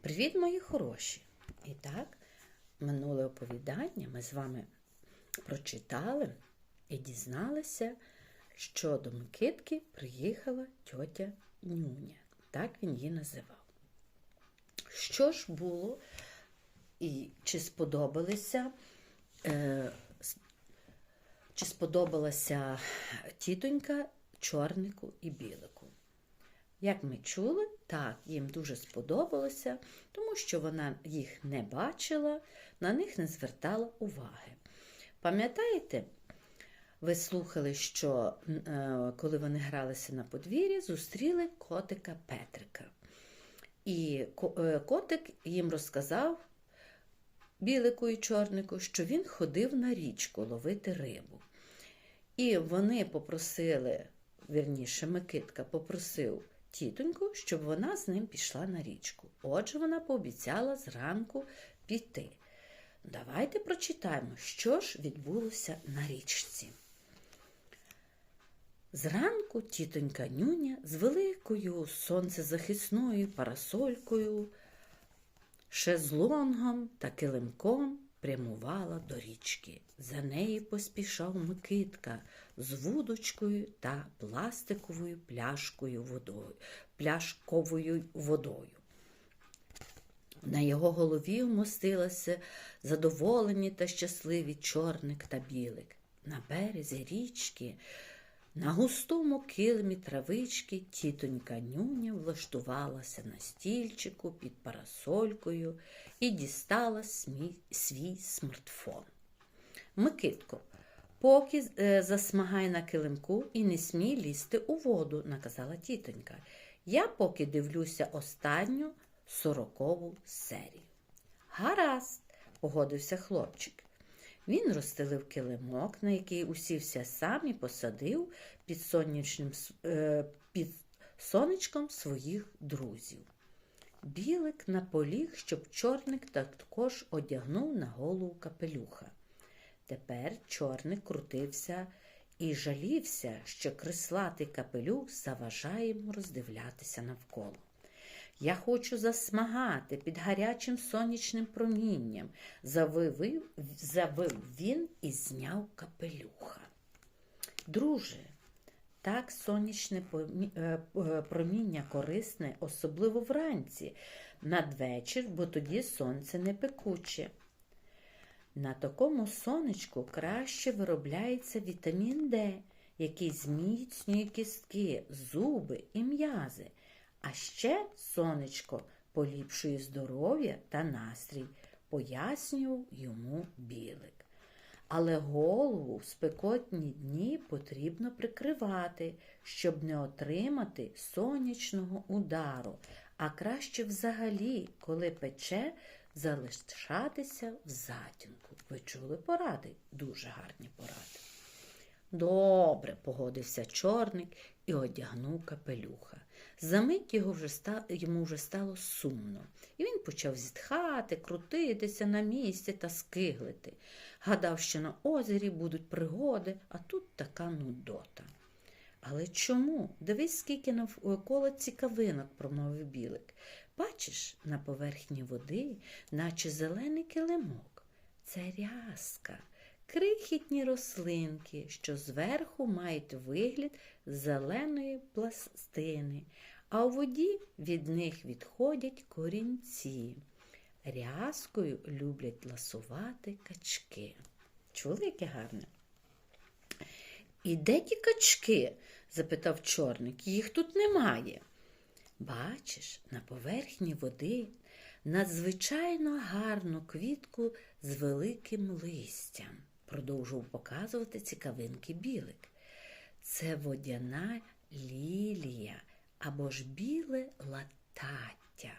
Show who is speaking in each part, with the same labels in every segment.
Speaker 1: Привіт, мої хороші! І так, минуле оповідання ми з вами прочитали і дізналися, що до Микитки приїхала тьотя Нюня. Так він її називав. Що ж було і чи сподобалися, е, чи сподобалася тітонька чорнику і білику? Як ми чули, так, їм дуже сподобалося, тому що вона їх не бачила, на них не звертала уваги. Пам'ятаєте, ви слухали, що е, коли вони гралися на подвір'ї, зустріли котика Петрика. І е, котик їм розказав білику і чорнику, що він ходив на річку ловити рибу. І вони попросили, вірніше, Микитка попросив тітоньку, щоб вона з ним пішла на річку. Отже, вона пообіцяла зранку піти. Давайте прочитаємо, що ж відбулося на річці. Зранку тітонька Нюня з великою сонцезахисною парасолькою, шезлонгом та килимком прямувала до річки. За нею поспішав Микитка з вудочкою та пластиковою пляшкою водою, пляшковою водою. На його голові вмостилися задоволені та щасливі чорник та білик. На березі річки, на густому килимі травички тітонька нюня влаштувалася на стільчику під парасолькою і дістала свій смартфон. Микитко, поки е, засмагай на килимку і не смій лізти у воду, наказала тітонька. Я поки дивлюся останню сорокову серію. Гаразд, погодився хлопчик. Він розстелив килимок, на який усівся сам і посадив під, сонячним, е, під сонечком своїх друзів. Білик наполіг, щоб чорник також одягнув на голову капелюха. Тепер чорник крутився і жалівся, що крислатий капелюх заважає йому роздивлятися навколо. Я хочу засмагати під гарячим сонячним промінням, завив, завив він і зняв капелюха. Друже, так сонячне е, е, проміння корисне, особливо вранці, надвечір, бо тоді сонце не пекуче. На такому сонечку краще виробляється вітамін Д, який зміцнює кістки, зуби і м'язи. А ще сонечко поліпшує здоров'я та настрій, пояснював йому білик. Але голову в спекотні дні потрібно прикривати, щоб не отримати сонячного удару, а краще взагалі, коли пече, залишатися в затінку. Ви чули поради? Дуже гарні поради. Добре, погодився чорник і одягнув капелюха. Замить його вже ста... йому вже стало сумно, і він почав зітхати, крутитися на місці та скиглити. Гадав, що на озері будуть пригоди, а тут така нудота. Але чому? Дивись, скільки навколо цікавинок, промовив білик. Бачиш, на поверхні води, наче зелений килимок. Це рязка, крихітні рослинки, що зверху мають вигляд зеленої пластини, а у воді від них відходять корінці. Рязкою люблять ласувати качки. Чули, яке гарне? І де ті качки? запитав чорник. Їх тут немає. Бачиш, на поверхні води надзвичайно гарну квітку з великим листям, продовжував показувати цікавинки білик. Це водяна лілія або ж біле латаття.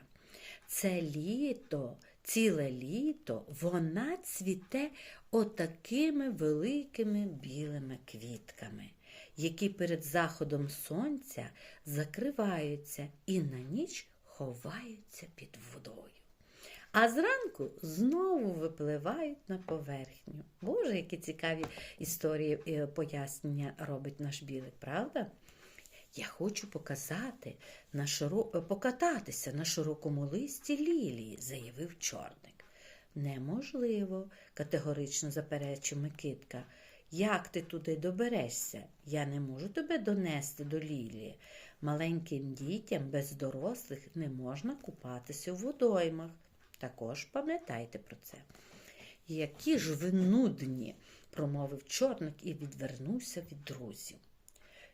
Speaker 1: Це літо, ціле літо вона цвіте отакими великими білими квітками, які перед заходом сонця закриваються і на ніч ховаються під водою. А зранку знову випливають на поверхню. Боже, які цікаві історії і пояснення робить наш білик, правда? Я хочу показати на широ... е, покататися на широкому листі лілії, заявив чорник. Неможливо, категорично заперечив Микитка. Як ти туди доберешся? Я не можу тебе донести до лілії. Маленьким дітям без дорослих не можна купатися у водоймах. Також пам'ятайте про це. Які ж ви нудні, промовив чорник і відвернувся від друзів.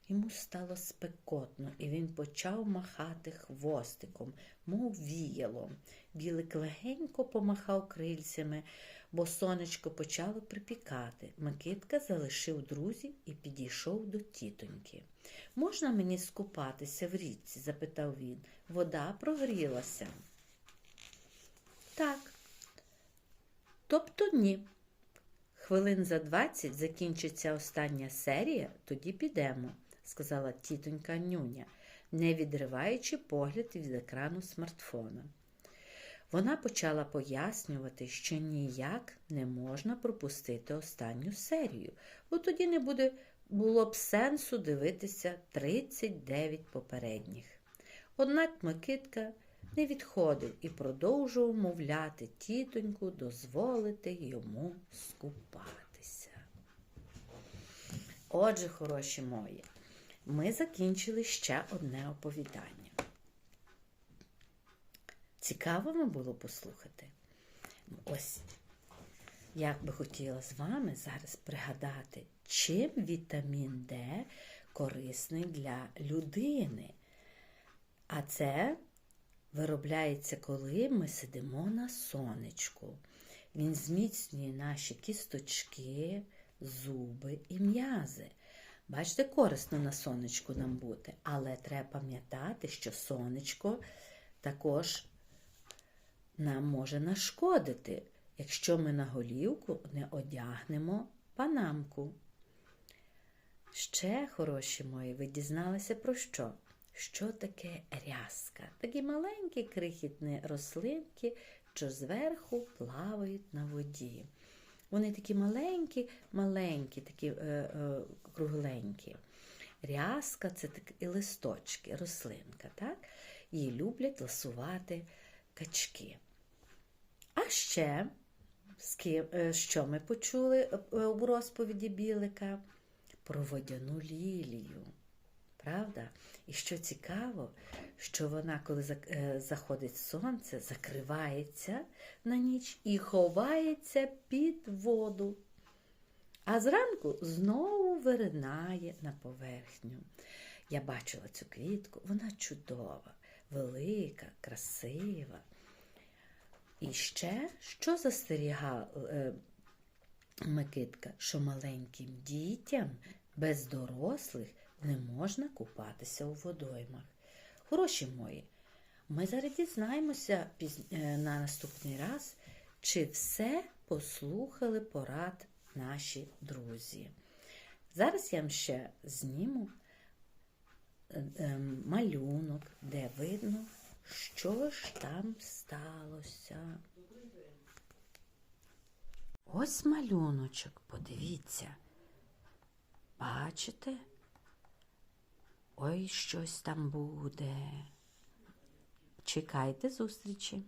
Speaker 1: Йому стало спекотно, і він почав махати хвостиком, мов віялом. Білик легенько помахав крильцями, бо сонечко почало припікати. Микитка залишив друзів і підійшов до тітоньки. Можна мені скупатися в річці? запитав він. Вода прогрілася. Так. Тобто ні. Хвилин за двадцять закінчиться остання серія, тоді підемо, сказала тітонька Нюня, не відриваючи погляд від екрану смартфона. Вона почала пояснювати, що ніяк не можна пропустити останню серію, бо тоді не буде було б сенсу дивитися 39 попередніх. Однак Микитка не відходив і продовжував мовляти тітоньку дозволити йому скупатися. Отже, хороші мої, ми закінчили ще одне оповідання. Цікаво вам було послухати. Ось я би хотіла з вами зараз пригадати, чим вітамін Д корисний для людини. А це виробляється, коли ми сидимо на сонечку. Він зміцнює наші кісточки, зуби і м'язи. Бачите, корисно на сонечку нам бути, але треба пам'ятати, що сонечко також нам може нашкодити, якщо ми на голівку не одягнемо панамку. Ще, хороші мої, ви дізналися про що? Що таке рязка? Такі маленькі крихітні рослинки, що зверху плавають на воді. Вони такі маленькі, маленькі, такі е, е, кругленькі. Рязка це так, і листочки, рослинка. так? Її люблять ласувати качки. А ще, е, що ми почули е, у розповіді Білика? Про водяну лілію. Правда? І що цікаво, що вона, коли е, заходить сонце, закривається на ніч і ховається під воду. А зранку знову виринає на поверхню. Я бачила цю квітку, вона чудова, велика, красива. І ще, що застерігав е, Микитка, що маленьким дітям без дорослих не можна купатися у водоймах. Хороші мої, ми зараз дізнаємося е, на наступний раз, чи все послухали порад наші друзі. Зараз я вам ще зніму е, е, малюнок, де видно, що ж там сталося. Ось малюночок, подивіться. Бачите? Ой, щось там буде. Чекайте зустрічі.